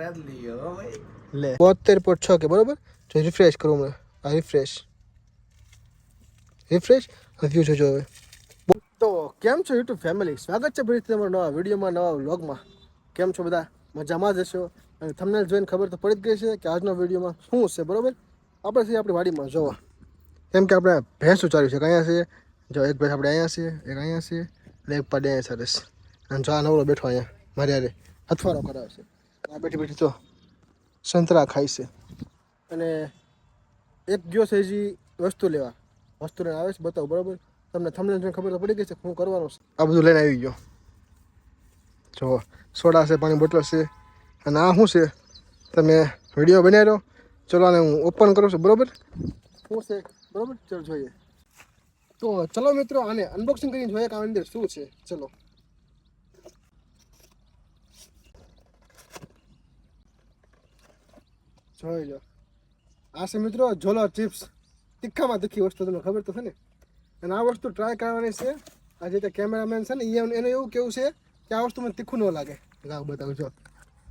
મારે બોતેર પોઈન્ટ છ કે, બરોબર? જો રિફ્રેશ કરું હમણાં. આ રિફ્રેશ રિફ્રેશ વ્યૂ જોજો હવે. તો કેમ છો યુટ્યુબ ફેમિલી સ્વાગત છે ફરીથી તમારા નવા વિડીયોમાં, નવા વ્લોગમાં. કેમ છો બધા? મજામાં જ હશો? અને તમને જોઈને ખબર તો પડી જ ગઈ છે કે આજનો વિડીયોમાં શું છે બરોબર? આપણે છે આપણી વાડીમાં જોવા કેમ કે આપણે ભેંસ ઉચાર્યું છે કે અહીંયા છે, જો, એક ભેંસ આપણે અહીંયા છે, એક અહીંયા છે અને એક પાડે અહીંયા સરસ. અને જો આ નવરો બેઠો અહીંયા મારે અથવારો કરાવે છે. આ બેઠી બેઠી તો સંતરા ખાય છે. અને એક ગયો છે હજી વસ્તુ લેવા. વસ્તુ લઈને આવે છે બતાવો બરાબર? તમને થમને ખબર તો પડી ગઈ છે શું કરવાનું છે. આ બધું લઈને આવી ગયો. જો સોડા છે પાણી બોટલ છે અને આ શું છે? તમે વીડિયો બનાવ્યો? ચલો આને હું ઓપન કરું છું બરાબર? શું છે? બરાબર? ચલો જોઈએ. તો ચલો મિત્રો આને અનબોક્સિંગ કરીને જોઈએ કે આની અંદર શું છે? ચલો. જોઈ લો. આ છે મિત્રો જોલો ચિપ્સ. તીખામાં તીખી વસ્તુ તમને ખબર તો છે ને? અને આ વસ્તુ ટ્રાય કરવાની છે. આ જે તે કેમેરામેન છે ને એનું એવું કેવું છે કે આ વસ્તુ મને તીખું ન લાગે. લાવ બતાવું, જો.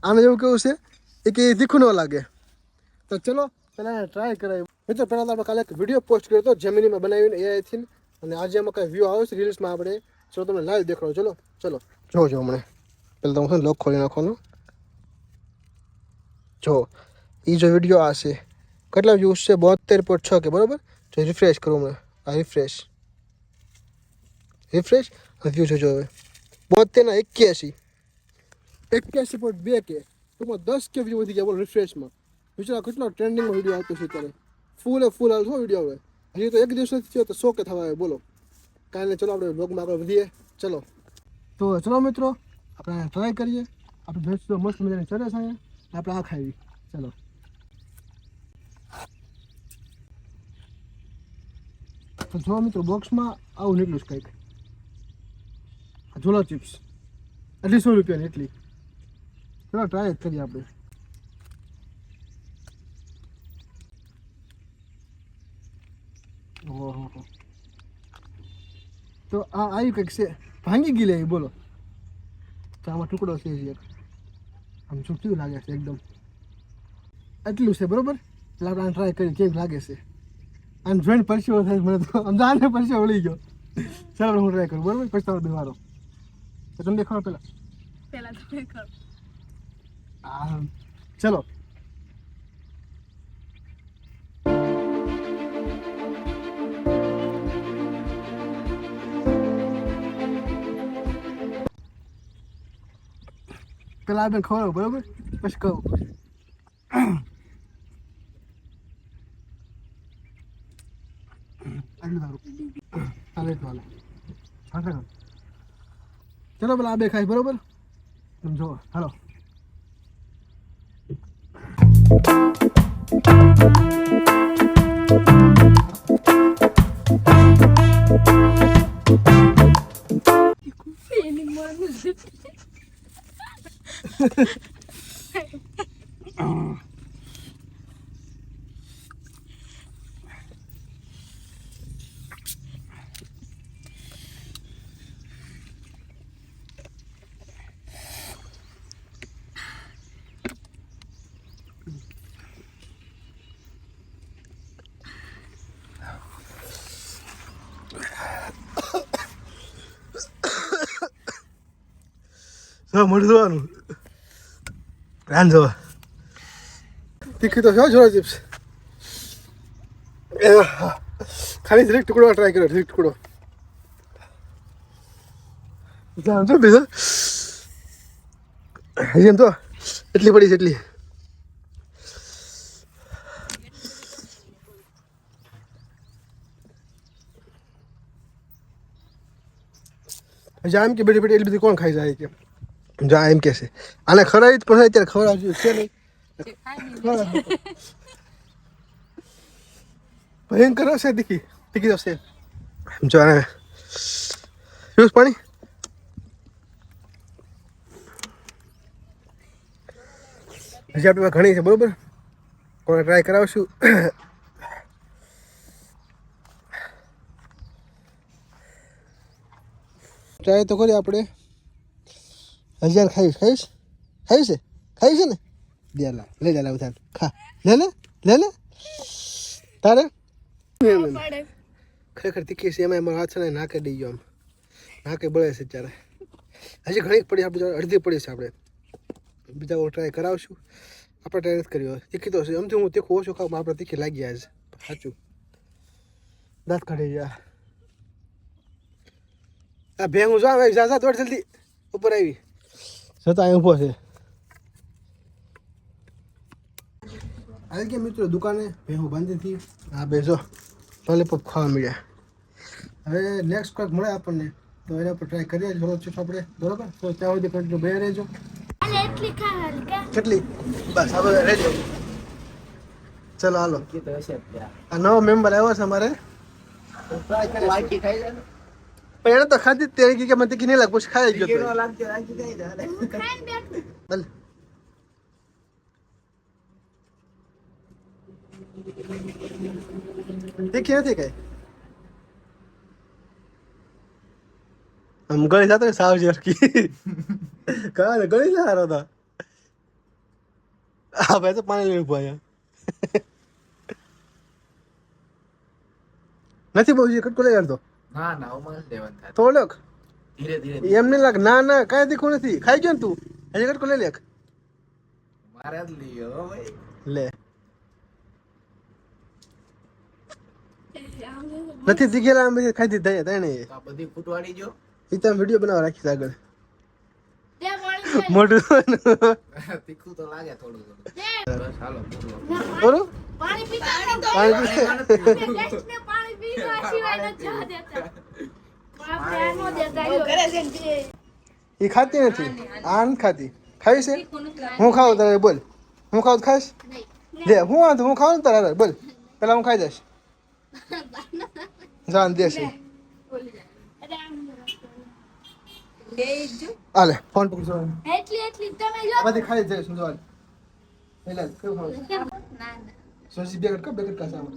આને એવું કેવું છે એ કે તીખું ન લાગે. તો ચલો, પહેલાં ટ્રાય કરાય. મિત્રો, પહેલાં તો આપણે કાલે એક વીડિયો પોસ્ટ કર્યો હતો જેમિનીમાં બનાવીને એઆઈથી અને આજે એમાં કંઈ વ્યૂ આવ્યો છે રીલ્સમાં આપણે. ચલો, તમને લાઈવ દેખાડો, ચલો. ચલો. જોજો હમણાં. પહેલાં તો હું છે ને લોક ખોલી નાખવાનું. જો. એ જો વીડિયો આ છે. કેટલા વ્યૂઝ છે? બોતેર પોઈન્ટ છ કે બરાબર? જો રિફ્રેશ કરું મેં આ રિફ્રેશ રિફ્રેશ વ્યૂ જોજો હવે. બોતેરના એક્યાસી. એક્યાસી પોઈન્ટ બે કે. ટૂંકમાં દસ કે વ્યૂ વધી ગયા બોલો રિફ્રેશમાં વિચારો કેટલો ટ્રેન્ડિંગમાં વીડિયો આવતો છે અત્યારે. ફૂલે ફૂલ આવતો વીડિયો હવે. હજી તો એક દિવસ નથી થયો તો સો કે થવા આવે બોલો. કાલે ચલો આપણે બ્લોગમાં આગળ વધીએ. ચલો. તો ચલો મિત્રો, આપણે ટ્રાય કરીએ. આપણે ભેંસ મસ્ત મજાની ચડે છે આપણે આ ખાવી ચલો. તો જો મિત્રો બોક્સમાં આવું નીકળ્યું કંઈક. ઝોલા ચિપ્સ અઢીસો રૂપિયાની એટલી. ચલો ટ્રાય જ કરીએ આપણે. ઓહો તો આ આવ્યું કંઈક છે. ભાંગી ગઈ લે બોલો. તો આમાં ટુકડો છે એક. આમ છૂટ્યું લાગે છે એકદમ. એટલું છે, બરાબર? એટલે આપણે ટ્રાય કરી, કેવું લાગે છે? આને જોઈને પરસ્યો થાય મને તો આને પરસ્યો વળી ગયો. ચાલો હું ટ્રાય કરું બરાબર? પછી તમે દેવારો તો તમે દેખાડો પહેલાં. પેલા તમે કરો. આ ચલો. પેલા આપણે ખવડાવું બરોબર? પછી કહું આટલું સારું હાલે તો હાલે હાથે કર ચલો પેલા આ બે ખાઈ બરોબર તમે જો હાલો એની મન હા, મળી જવાનું. રાન જવા તીખી તો છે જોડા ચિપ્સ. ખાલી દરેક ટુકડો ટ્રાય કર્યો દરેક ટુકડો. તો બીજા. હજી તો એટલી પડી છે, એટલી. જામ કે બેટી બેટી, એટલી બધી કોણ ખાઈ જાય કે? જા એમ કે છે. આને ખરાઈ જ પણ અત્યારે ખવડાવજો છે નહીં. ભયંકર હશે તીખી તીખી જશે જો આને પીવું પાણી? હજી આપણી ઘણી છે બરોબર? કોને ટ્રાય કરાવશું. ટ્રાય તો કરીએ આપણે. હજાર ખાઈશ ખાઈશ? ખાઈ છે ખાઈ છે ને? દે લા લઈ લે લે ખા. લે લે લે લે. તારે? ખરેખર તીખી છે એમાં એમાં છે ને નાકે દઈ ગયો આમ. નાકે બળે છે ત્યારે હજી ઘણી પડી આપણે અડધી પડી છે આપણે. બીજા ટ્રાય કરાવશું. આપણે ટ્રાય નથી કર્યો. તીખી તો છે, આમથી હું તીખું ઓછું ખાઉં આપણે તીખી લાગી આજ સાચું. દાંત કાઢી ગયા આ. ભેંગું જો આવે જા જા દોડ જલ્દી. ઉપર આવી. છતાં ઊભો છે. આવી ગયા મિત્રો દુકાને ભેહું બાંધી હતી. આ બેસો લોલીપોપ ખાવા મળ્યા. હવે નેક્સ્ટ કોઈક મળે આપણને તો એના પર ટ્રાય કરીએ. થોડો ચૂપ આપણે બરોબર? તો ત્યાં સુધી કન્ટિન્યુ બે રહેજો. કેટલી? બસ હવે રહેજો. ચલો હાલો. આ નવો મેમ્બર આવ્યો છે અમારે. પણ એને તો ખાધી જ તે કે મને તીખી નહીં લાગ પછી ખાઈ ગયો તો ખાઈને બેઠું ભલે તીખી નથી કઈ આમ ગળી સાથે સાવ જરકી કા ને ગળી ના હારો તા આ ભાઈ તો પાણી લઈને ઊભા અહીંયા નથી બહુ જે કટકો લઈ આવતો ના ના હું મને લેવાનું થાય થોડોક ધીરે ધીરે એમ નહીં લાગ ના ના કાંઈ દીખું નથી ખાઈ ગયો ને તું હજી કટકો લઈ લે મારે જ લઈ ગયો હો ભાઈ લે નથી દીખેલા આમ બધી ખાઈ દીધા તને તો આ બધી ફૂટવાડી જો એ તમે વીડિયો બનાવવા રાખી આગળ તે પાણી છે. મોટું તીખું તો લાગે થોડું થોડું તે બસ હાલો પૂરું બોલો પાણી પીતા તો પાણી પીશે એ ખાતી નથી. આ નથી ખાતી. ખાવી છે? હું ખાઉં તારે બોલ. હું તો ખાઈશ? લે હું વાંધો હું ખાઉં ને તારે બોલ. પેલા હું ખાઈ જઈશ. જાન દેશે હાલે ફોન પકડજો એટલી એટલી તમે જો બધી ખાઈ જઈશ હું આલે પેલા કેવું ખાવું ના ના. સોસી બે કટકા બે કટકા સામે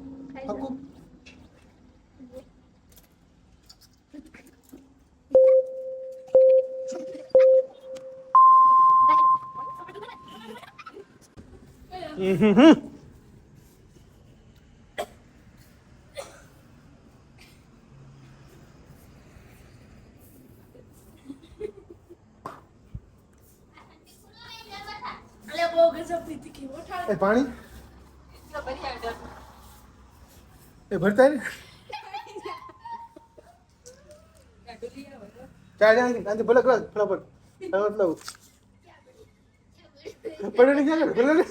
પાણી? એ ભરતા ને ચાલ આંધી આંધી ભલે કર ફટાફટ. પડે નહીં ભલે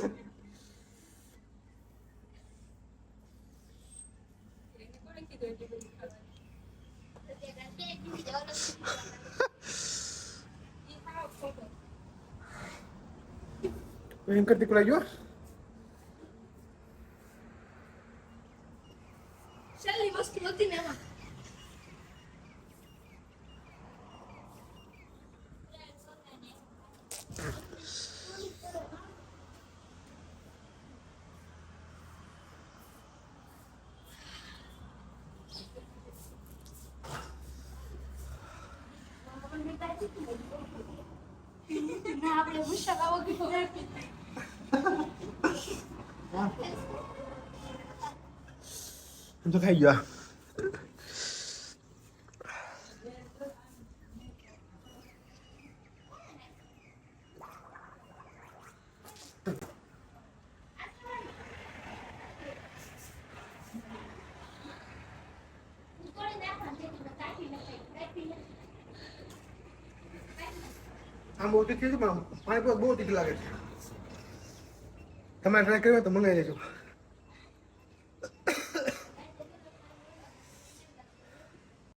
ને એમ કરતી કુલા ગયો છેલ્લી વસ્તુ હતી ને એમાં ના આપણે ગુસ્સા લાવો કે હું તો ખાઈ ગયો આમ બહુ તીખી છે પણ પાણી બહુ તીખી લાગે છે તમારે ટ્રાય કર્યો હોય તો મંગાવી લેજો